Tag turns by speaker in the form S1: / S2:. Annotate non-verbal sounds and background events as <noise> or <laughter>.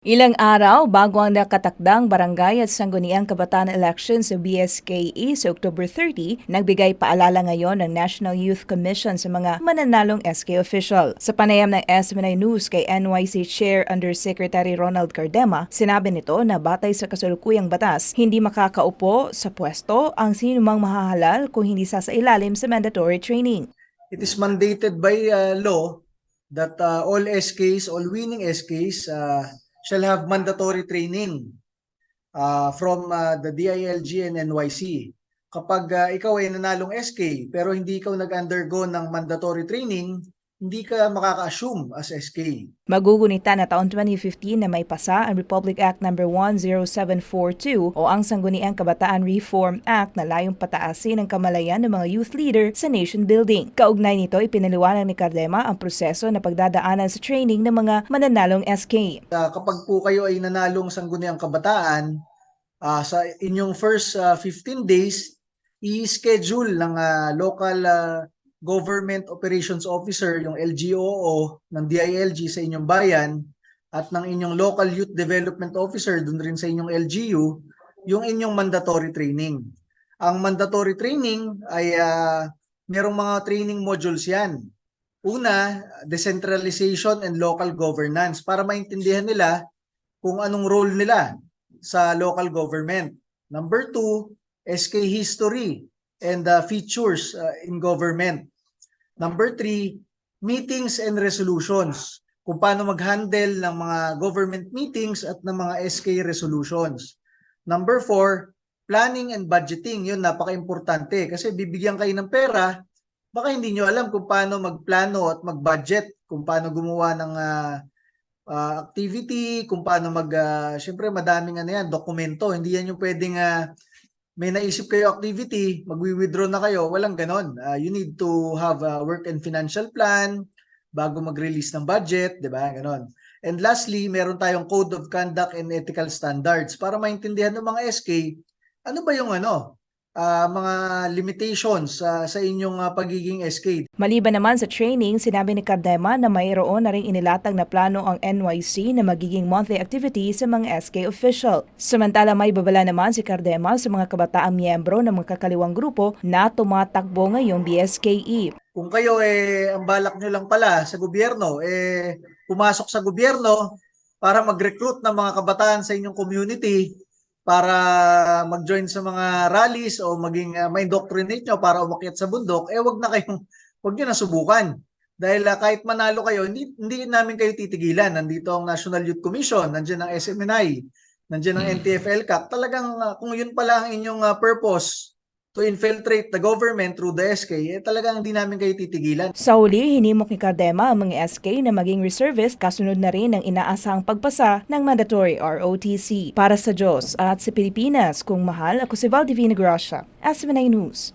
S1: Ilang araw bago ang nakatakdang barangay at sangguniang kabataan elections sa BSKE sa October 30, nagbigay paalala ngayon ng National Youth Commission sa mga mananalong SK official. Sa panayam ng SMNI News kay NYC Chair Undersecretary Ronald Cardema, sinabi nito na batay sa kasalukuyang batas, hindi makakaupo sa pwesto ang sinumang mahahalal kung hindi sasailalim sa mandatory training.
S2: It is mandated by uh, law that uh, all SKs, all winning SKs uh, shall have mandatory training uh, from uh, the DILG and NYC. Kapag uh, ikaw ay nanalong SK pero hindi ikaw nag-undergo ng mandatory training, hindi ka makaka-assume as SK.
S1: Magugunita na taon 2015 na may pasa ang Republic Act No. 10742 o ang Sangguniang Kabataan Reform Act na layong pataasin ang kamalayan ng mga youth leader sa nation building. Kaugnay nito, ipinaliwanag ni Cardema ang proseso na pagdadaanan sa training ng mga mananalong SK.
S2: Uh, kapag po kayo ay nanalong sangguniang kabataan, uh, sa inyong first uh, 15 days, i-schedule ng uh, local uh, government operations officer, yung LGOO ng DILG sa inyong bayan at ng inyong local youth development officer dun rin sa inyong LGU, yung inyong mandatory training. Ang mandatory training ay uh, merong mga training modules yan. Una, decentralization and local governance para maintindihan nila kung anong role nila sa local government. Number two, SK history and uh, features uh, in government. Number three, meetings and resolutions. Kung paano mag-handle ng mga government meetings at ng mga SK resolutions. Number four, planning and budgeting. Yun, napaka-importante. Kasi bibigyan kayo ng pera, baka hindi nyo alam kung paano magplano at mag-budget, kung paano gumawa ng uh, uh, activity, kung paano mag, uh, syempre madaming ano yan, dokumento. Hindi yan yung pwedeng uh, may naisip kayo activity, magwi-withdraw na kayo, walang ganon. Uh, you need to have a work and financial plan bago mag-release ng budget, di ba? Ganon. And lastly, meron tayong code of conduct and ethical standards para maintindihan ng mga SK, ano ba yung ano, uh, mga limitations uh, sa inyong uh, pagiging SK.
S1: Maliban naman sa training, sinabi ni Cardema na mayroon na rin inilatag na plano ang NYC na magiging monthly activity sa mga SK official. Samantala may babala naman si Cardema sa mga kabataang miyembro ng mga kakaliwang grupo na tumatakbo ngayong BSKE.
S2: Kung kayo eh ang balak nyo lang pala sa gobyerno eh pumasok sa gobyerno para mag-recruit ng mga kabataan sa inyong community para mag-join sa mga rallies o maging uh, may indoctrinate nyo para umakyat sa bundok, eh wag na kayong, <laughs> wag nyo na subukan. Dahil uh, kahit manalo kayo, hindi, hindi namin kayo titigilan. Nandito ang National Youth Commission, nandiyan ang SMNI, nandiyan ang NTF-LCAC. Talagang uh, kung yun pala ang inyong uh, purpose, to infiltrate the government through the SK, eh talagang hindi namin kayo titigilan.
S1: Sa huli, hinimok ni Cardema ang mga SK na maging reservist kasunod na rin ang inaasahang pagpasa ng mandatory ROTC. Para sa Diyos at sa Pilipinas, kung mahal, ako si Valdivina Gracia, SMNA News.